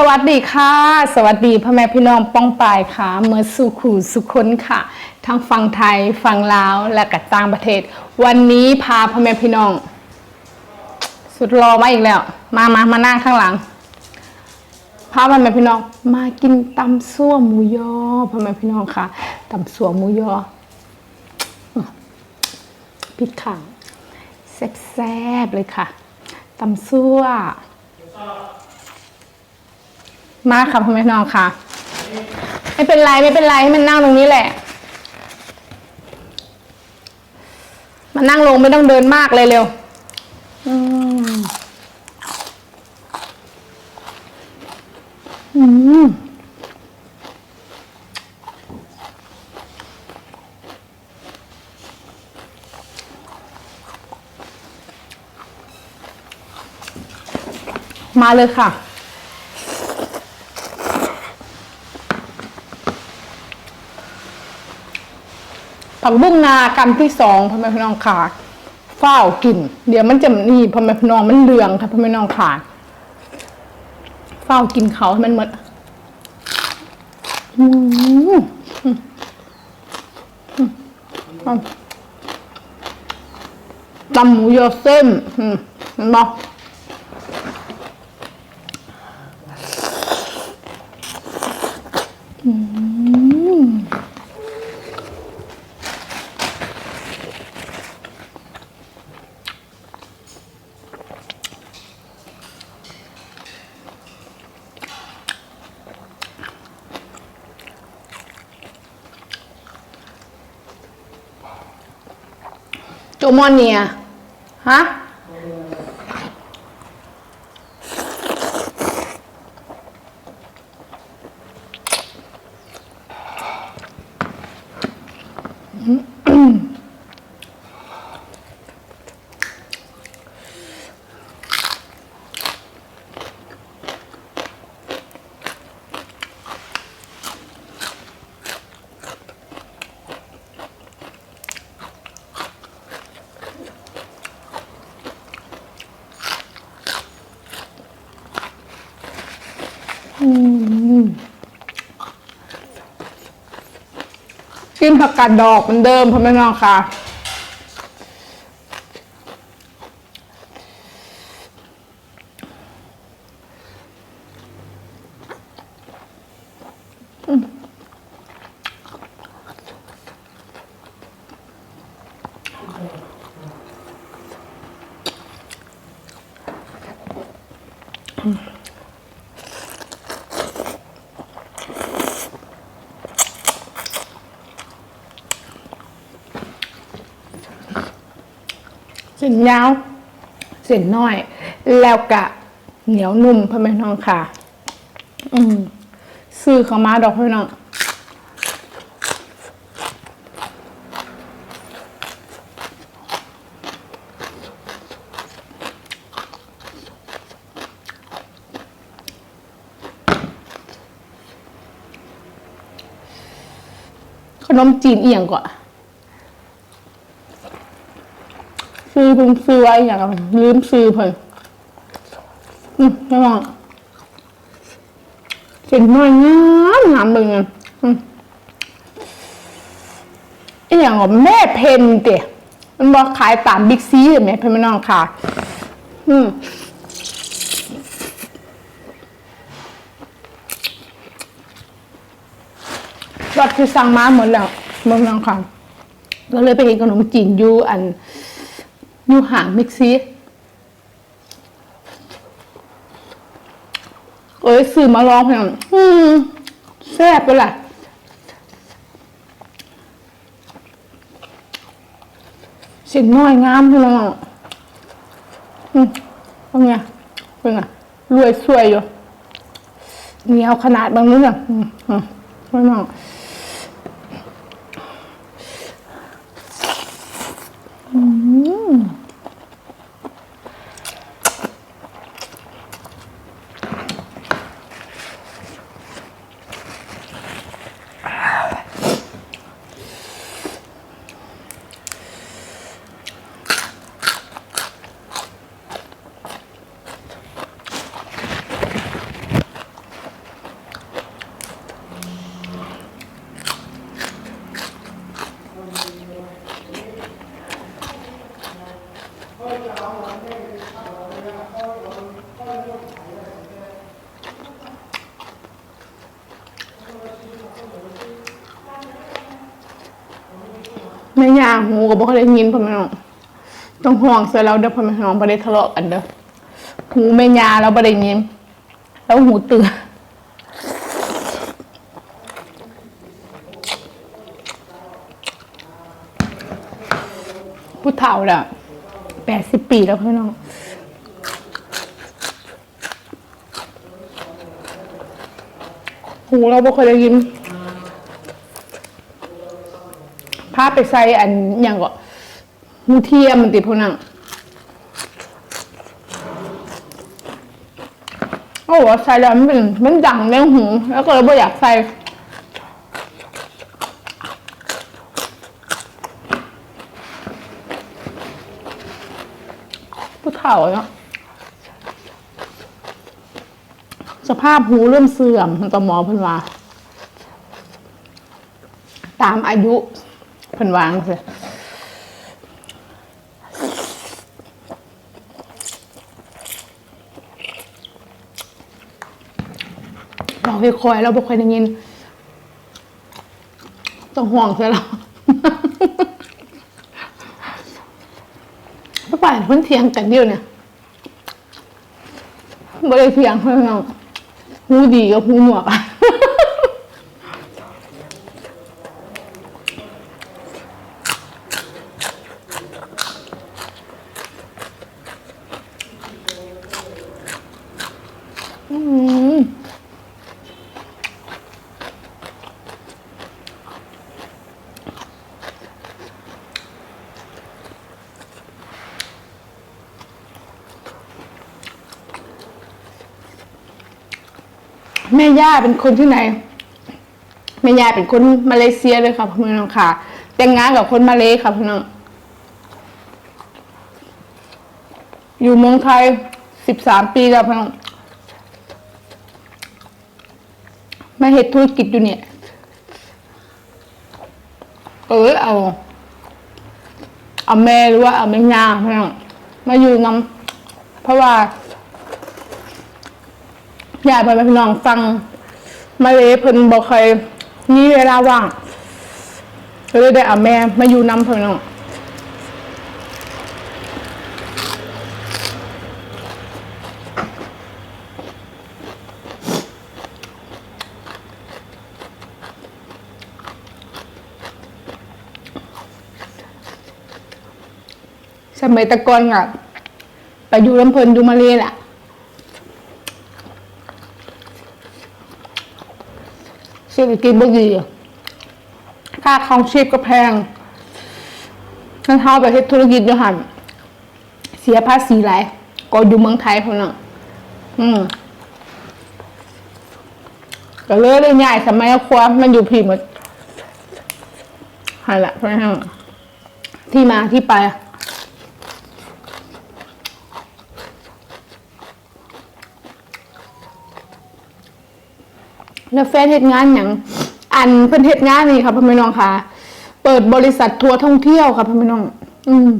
สวัสดีค่ะ สวัสดีพ่อแม่พี่น้องป้องปายค่ะ เมื่อสู่ขู่สุคนค่ะ ทั้งฝั่งไทยฝั่งลาวและกับต่างประเทศ วันนี้พาพ่อแม่พี่น้อง สุดรอมาอีกแล้ว มามามานั่งข้างหลังพาพ่อแม่พี่น้องมากินตำซั่วหมูยอพ่อแม่พี่น้องค่ะตำซั่วหมูยอพริกข่างแซ่บๆเลยค่ะตำซั่ว มาค่ะพ่อแม่น้องค่ะ ไม่เป็นไรไม่เป็นไรให้มันนั่งตรงนี้แหละมานั่งลงไม่ต้องเดินมากเลยเร็วอืมอืมมาเลยค่ะ ผักบุ้งนากำที่สองพ่อแม่พี่น้องขาเฝ้ากิน เดี๋ยวมันจะนี่พ่อแม่พี่น้องมันเหลืองค่ะพ่อแม่พี่น้องขาเฝ้ากินเขาให้มันหมดอืมอืมอืมอืมตำหมูยอเส้นอืมเห็น โจมอนเนียฮะ กินผักกาดดอกเหมือนเดิมพ่อแม่น้องค่ะเส้นยาว เส้นน้อย แล้วกะเหนียวนุ่มพ่อแม่น้องค่ะ อืมซื้อเขามาดอกพ่อแม่น้องขนมจีนเอียงก่อน ซื้อ เพิ่งซื้อไว้อย่างกับลืมซื้อเพิ่นอืมไม่มองเสียงน้อยงามงามเบิ่งอะอืมอย่างว่าแม่เพนเตะมันบอกขายตามบิ๊กซีเห็นไหมเพื่อนน้องค่ะ อืมรถคือสั่งมาหมดแล้วเบิ่งน้องค่ะก็เลยไปเห็นขนมจีนอยู่อัน อยู่ห่างมิกซีเอ้ยสื่อมาลองเพียงอืมแซ่บไปละสิ่งน้อยงามพี่น้องอืมเป็นไงเป็นไงรวยสวยอยู่เหนียวขนาดบางนู้นอะอืมอืมพี่น้อง หูก็บ่ค่อยได้ยินพ่อแม่น้องต้องห่วงใส่เราเด้อพ่อแม่น้องบ่ได้ทะเลาะกันเด้อหูแม่ยาเราบ่ได้ยินแล้วหูตื่นผู้เฒ่าน่ะแปดสิบปีแล้วพ่อแม่น้องหูเราบ่เคยได้ยิน พาไปใส่อันอย่างก็หูเทียมมันติดพวกนั้นโอ้ว่าใส่แล้วมันเป็นมันดังในหูแล้วก็เลยบ่อยากใส่ผู้เฒ่าเนาะสภาพหูเริ่มเสื่อมมันต่อหมอเพิ่นว่าตามอายุ เพิ่นวางเลยเราไปคอยเราบ่คอยได้ยิน ต้องห่วงซะแล้วพ่อป่านเพิ่นเถียงกันเดียวเนี่ยบ่ได้เถียงเพิ่นน้องหูดีกับหูหนวกอะ อืม แม่ย่าเป็นคนที่ไหน แม่ย่าเป็นคนมาเลเซียเลยค่ะพี่น้องค่ะ แต่งงานกับคนมาเลค่ะพี่น้อง อยู่เมืองไทยสิบสามปีแล้วพี่น้องมาเฮ็ดธุรกิจอยู่เนี่ย เออเอา เอาแม่หรือว่าเอาแม่ย่าพี่น้องมาอยู่นำเพราะว่า ยากไปพี่น้องฟัง มาเลยเพิ่นบอกเคยมีเวลาว่างก็เลยได้เอาแม่มาอยู่นำเพิ่นน้องสมัยตะกอนอะไปอยู่ลำเพลินอยู่มาเลยแหละ ศรษฐกิจบ่ดีค่าครองชีพก็แพงถ้าเฮาไปเฮ็ดธุรกิจอยู่หั่นเสียภาษีหลายก็อยู่เมืองไทยพุ่นน่ะอืมก็เลยได้ย้ายสมัยครัวมันอยู่พี่หมดหั่นละเพิ่นให้ที่มาที่ไป แล้วแฟนเหตุงานอย่างอันเพิ่นเหตุงานนี่ค่ะพ่อแม่น้องค่ะ เปิดบริษัททัวร์ท่องเที่ยวค่ะพ่อแม่น้อง อืม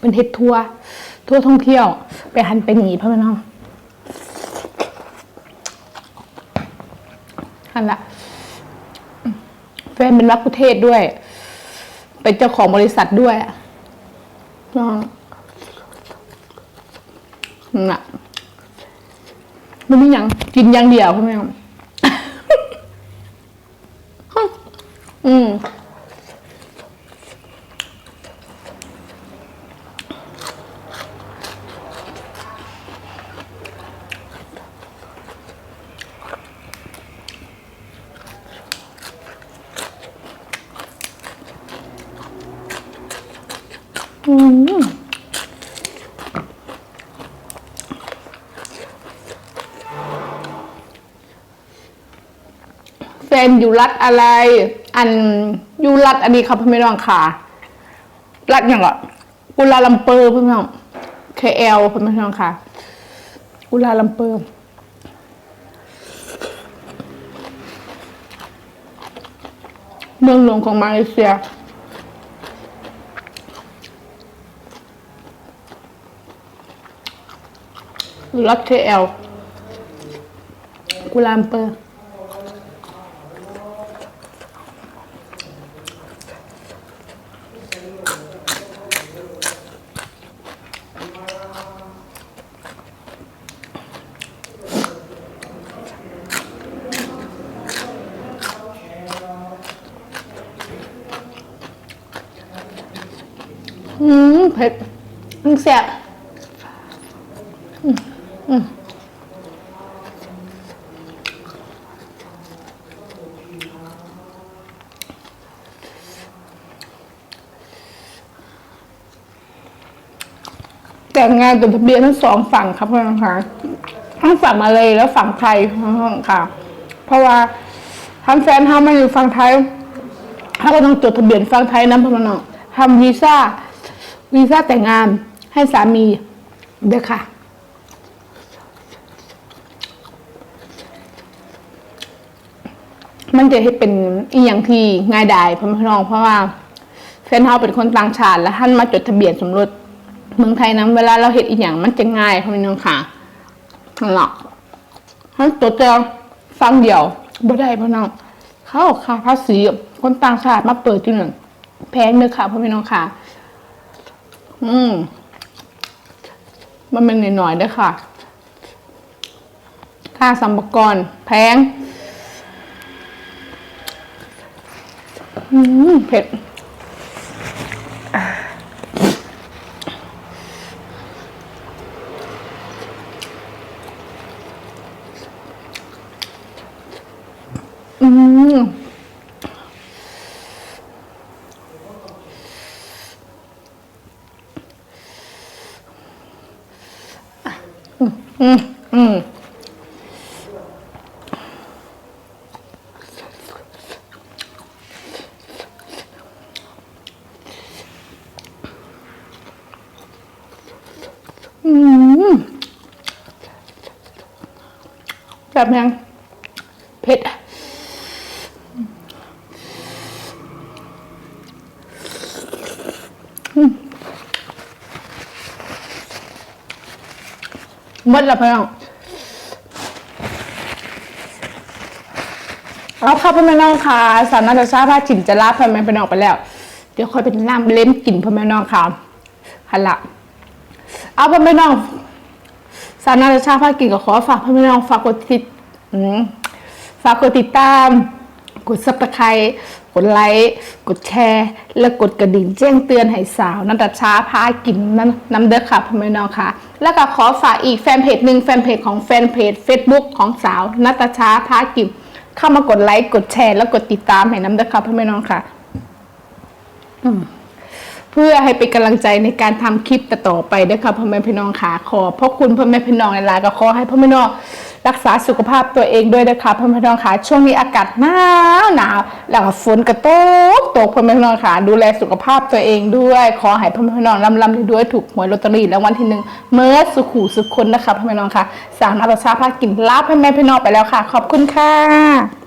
เป็นเฮ็ดทัวร์ทัวร์ท่องเที่ยว ไปหันไปหนีพ่อแม่น้องหันละแฟนเป็นรักประเทศด้วย เป็นเจ้าของบริษัทด้วยน้องน่ะมันไม่ยังกินอย่างเดียวพ่อแม่น้อง อืมอืมแฟนอยู่รัฐอะไร อันยูรัฐอันนี้ครับพี่ไม่น้องค่ะรัฐอย่างก็กุลาลัมเปอร์พี่น้อง KL พี่ไม่น้องค่ะกุลาลัมเปอร์เมืองหลวงของมาเลเซีย รัฐ KL กุลาลัมเปอร์ อ อืมเผ็ด มันแซ่บอืมแต่งงานจดทะเบียนทั้งสองฝั่งครับเพื่อนนะคะทั้งฝั่งมาเลยแล้วฝั่งไทยค่ะ เพราะว่าทั้งแฟนเขามาอยู่ฝั่งไทยเขาก็ต้องจดทะเบียนฝั่งไทยนะเพื่อนน้องทำวีซ่าวีซ่าแต่งงาน ให้สามีเด้อค่ะ มันจะให้เป็นอีอย่างที่ง่ายดายพ่อพี่น้อง เพราะว่าแฟนเขาเป็นคนต่างชาติแล้วท่านมาจดทะเบียนสมรสเมืองไทยนั้นเวลาเราเห็นอีอย่างมันจะง่ายพ่อพี่น้องค่ะนั่นแหละท่านจดจะฟังเดียวบ่ได้พ่อน้องเขาเอาค่าภาษีคนต่างชาติมาเปิดที่หนึ่งแพงเด้อค่ะพ่อพี่น้องค่ะ อืม มันเป็นหน่อยๆด้วยค่ะ ค่าสัมปกรแพงอืมเผ็ด อืม อืมอืมอืมแบบยังเผ็ดอะอืมห มดแล้วพี่น้องเอาค่ะพ่อแม่น้องค่ะสาวนาจะทราบว่าจินจะลาพ่อแม่พี่น้องไปแล้ว เดี๋ยวค่อยเป็นน้ำเล่นกลิ่นพ่อแม่น้องค่ะหันละเอาพ่อแม่น้องสาวนาจะชาพากินกับขอฝากพ่อแม่น้องฝากกดติดฝากกดติดตาม กดซับสไครต์ ดไลค์กดแชร์ และกดกระดิ่งแจ้งเตือนให้สาวนัตชาพากินน้ำน้ำเด้อค่ะพ่อแม่น้องค่ะ แล้วก็ขอฝากอีกแฟนเพจหนึ่งแฟนเพจของแฟนเพจ Facebook ของสาวนัตชาพากินเข้ามากดไลค์กดแชร์ แล้วกดติดตามให้น้ำเด้อค่ะพ่อแม่น้องค่ะเพื่อให้เป็นกำลังใจในการทำคลิปต่อไปด้วยค่ะพ่อแม่พี่น้องค่ะขอพระคุณพ่อแม่พี่น้องในลายก็ขอให้พ่อแม่น้อง รักษาสุขภาพตัวเองด้วยนะคะพ่อแม่พี่น้องค่ะช่วงนี้อากาศหนาวหนาวแล้วก็ฝนกระตกตกพ่อแม่พี่น้องค่ะดูแลสุขภาพตัวเองด้วยขอให้พ่อแม่พี่น้องร่ำลำด้วยถูกหวยลอตเตอรี่แล้ววันที่หนึ่งเมื่อสุขูสุขคนนะคะพ่อแม่พี่น้องค่ะสาวนาตชาพากินลาพ่อแม่พี่น้องไปแล้วค่ะ ขอบคุณค่ะ